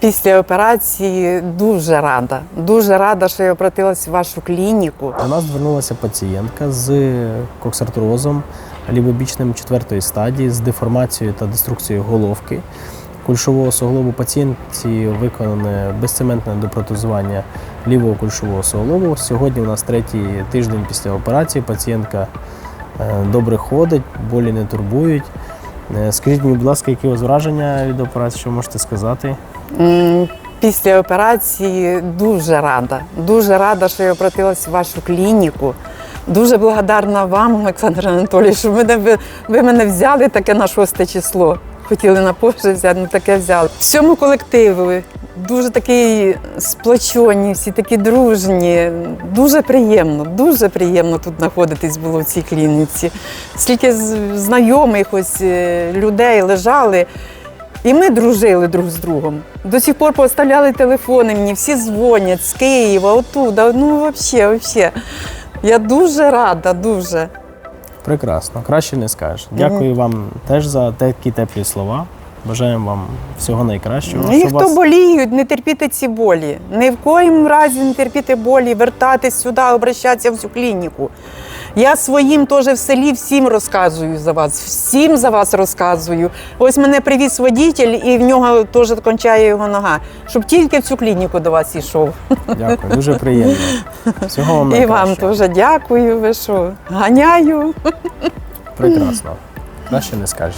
Після операції дуже рада. Дуже рада, що я обратилась в вашу клініку. До нас звернулася пацієнтка з коксартрозом лівобічним четвертої стадії з деформацією та деструкцією головки. Кульшового суглобу пацієнтці виконане безцементне допротезування лівого кульшового суглобу. Сьогодні у нас третій тиждень після операції. Пацієнтка е, добре ходить, болі не турбують. Е, Скажіть мені, будь ласка, які у вас враження від операції, що можете сказати? Після операції дуже рада. Дуже рада, що я обратилась в вашу клініку. Дуже благодарна вам, Олександр Анатолійович, що мене, ви, мене взяли таке на шосте число. Хотіли на позже взяти, але таке взяли. Всьому колективу дуже такі сплочені, всі такі дружні. Дуже приємно, дуже приємно тут знаходитись було в цій клініці. Скільки знайомих ось е, людей лежали. І ми дружили друг з другом. До сих пор поставляли телефони мені, всі дзвонять з Києва, оттуда. Ну, взагалі, взагалі. Я дуже рада, дуже. Прекрасно, краще не скажеш. Дякую вам теж за такі теплі слова. Бажаємо вам всього найкращого. Ну, І хто вас- боліють, не терпіти ці болі. Ні в коїм разі не терпіти болі, вертатись сюди, обращатися в цю клініку. Я своїм теж в селі всім розказую за вас, всім за вас розказую. Ось мене привіз водитель, і в нього теж кончає його нога, щоб тільки в цю клініку до вас йшов. Дякую, дуже приємно. Всього вам І вам теж дякую. Ви що? Ганяю. Прекрасно. Краще не скажеш.